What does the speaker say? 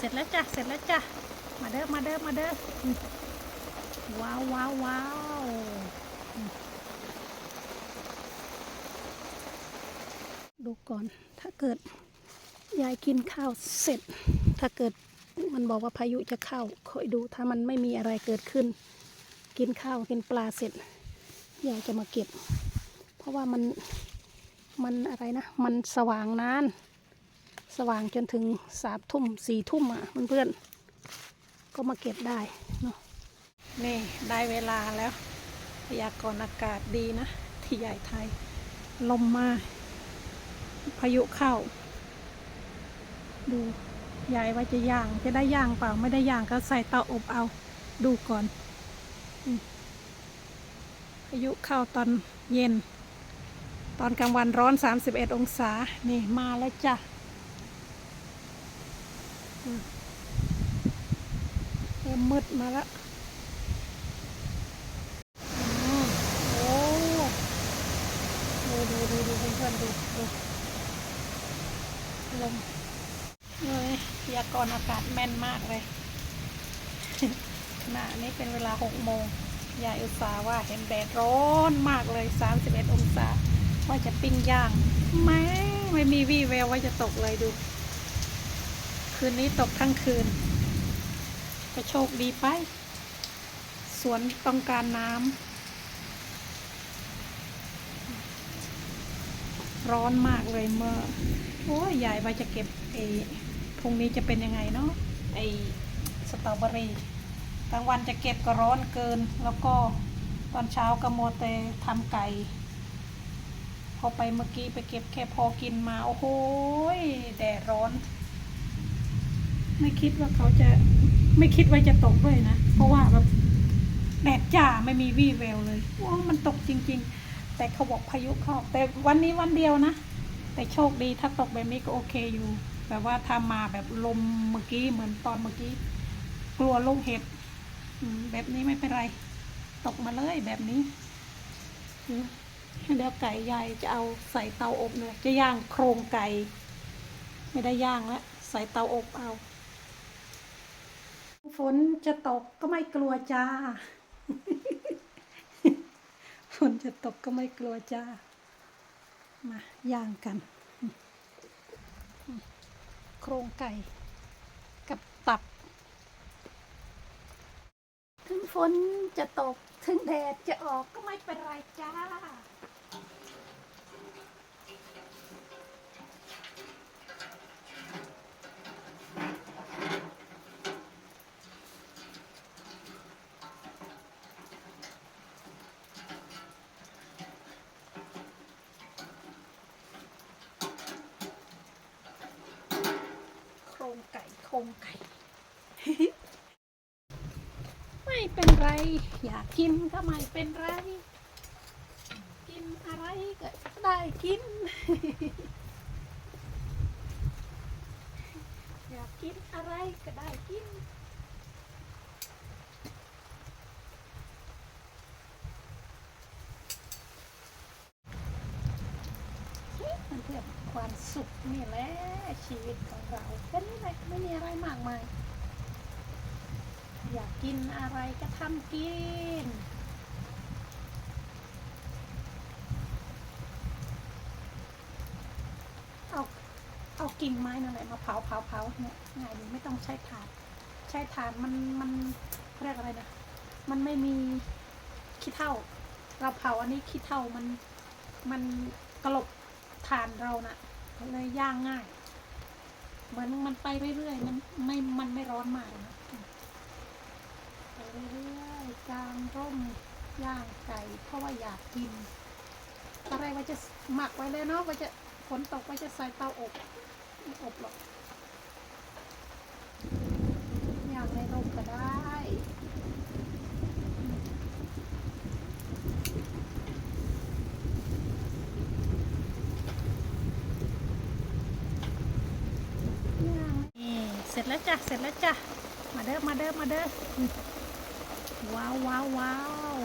เสร็จแล้วจ้ะ เสร็จแล้วจ้ะ มาเด้อ มาเด้อ มาเด้อ ว้าวว้าวว้าวดูก่อน ถ้าเกิดยายกินข้าวเสร็จ ถ้าเกิดมันบอกว่าพายุจะเข้า คอยดูถ้ามันไม่มีอะไรเกิดขึ้น กินข้าวกินปลาเสร็จ ยายจะมาเก็บ เพราะว่ามัน มันอะไรนะ มันสว่างนาน สว่างจนถึงสามทุ่มสี่ทุ่มอะเพื่อนๆก็มาเก็บได้เนาะนี่ได้เวลาแล้วพยากรณ์อากาศดีนะ ที่ใหญ่ไทย ลมมา พายุเข้า ดูยายว่าจะย่างจะได้ย่างเปล่าไม่ได้ย่างก็ใส่เตาอบเอาดูก่อนอพายุเข้าตอนเย็น ตอนกลางวันร้อน 31 องศา นี่มาแล้วจ้ะ เริ่มมืดมาแล้วโอ้ดูดูดูดูเพื่อนๆดูดูลมเลยยากรอากาศแม่นมากเลยขณะนี้เป็นเวลา6โมงยายอุตสาห์ว่าเห็นแดดร้อนมากเลย 31 องศา ว่าจะปิ้งย่างแม่ไม่มีวี่แววว่าจะตกเลยดู คืนนี้ตกทั้งคืน ก็โชคดีไป สวนต้องการน้ำร้อนมากเลยเมื่อ โอ้ยยายว่าจะเก็บไอ้พรุ่งนี้จะเป็นยังไงเนาะไอ้สตรอเบอรี่กลางวันจะเก็บก็ร้อนเกิน แล้วก็ตอนเช้าก็โมัวแต่ทำไก่ พอไปเมื่อกี้ไปเก็บแค่พอกินมา โอ้โหยแดดร้อน ไม่คิดว่าเขาจะไม่คิดว่าจะตกด้วยนะ เพราะว่าแบบแดดจ้าไม่มีวี่แววเลยว้ามันตกจริง ๆ แต่เขาบอกพายุเข้า แต่วันนี้วันเดียวนะ แต่โชคดีถ้าตกแบบนี้ก็โอเคอยู่ แบบว่าถ้ามาแบบลมเมื่อกี้เหมือนตอนเมื่อกี้ กลัวลูกเห็บแบบนี้ไม่เป็นไร ตกมาเลยแบบนี้เดี๋ยวไก่ยายจะเอาใส่เตาอบเนี่ยจะย่างโครงไก่ ไม่ได้ย่างแล้วใส่เตาอบเอา ฝนจะตกก็ไม่กลัวจ้า ฝนจะตกก็ไม่กลัวจ้า มาย่างกัน โครงไก่กับตับ ถึงฝนจะตก ถึงแดดจะออกก็ไม่เป็นไรจ้า รงไก่โครงไก่ ไม่เป็นไร อยากกินก็ไม่เป็นไร กินอะไรก็ได้กิน อยากกินอะไรก็ได้กิน มันเพื่อความ สุขนี่แหละชีวิตของเราแค่นี้แหละไม่มีอะไรมากมาย อยากกินอะไรก็ทำกิน เอาเอากิ่งไม้นั่นแหละมาเผาเผาเผาเนี่ยง่ายดีไม่ต้องใช้ถ่าน ใช้ถ่านมันมันเรียกอะไรนะ มันไม่มีขี้เถ้า เราเผาอันนี้ขี้เถ้ามันมันกลบถ่านเรานะ่ะ เลยย่างง่าย เหมือนมันไปเรื่อยๆมันไม่ มันไม่ร้อนมากนะไปเรื่อยๆกลางร่มย่างไก่เพราะว่าอยากกินอะไรว่าจะหมักไว้เลยเนาะว่าจะฝนตกว่าจะใส่เตาอบไม่อบหรอก ร็จแล้วจ้ะเสร็จแล้วจ้ะมาเด้อมาเด้อมาเด้อว้าวว้าวว้าว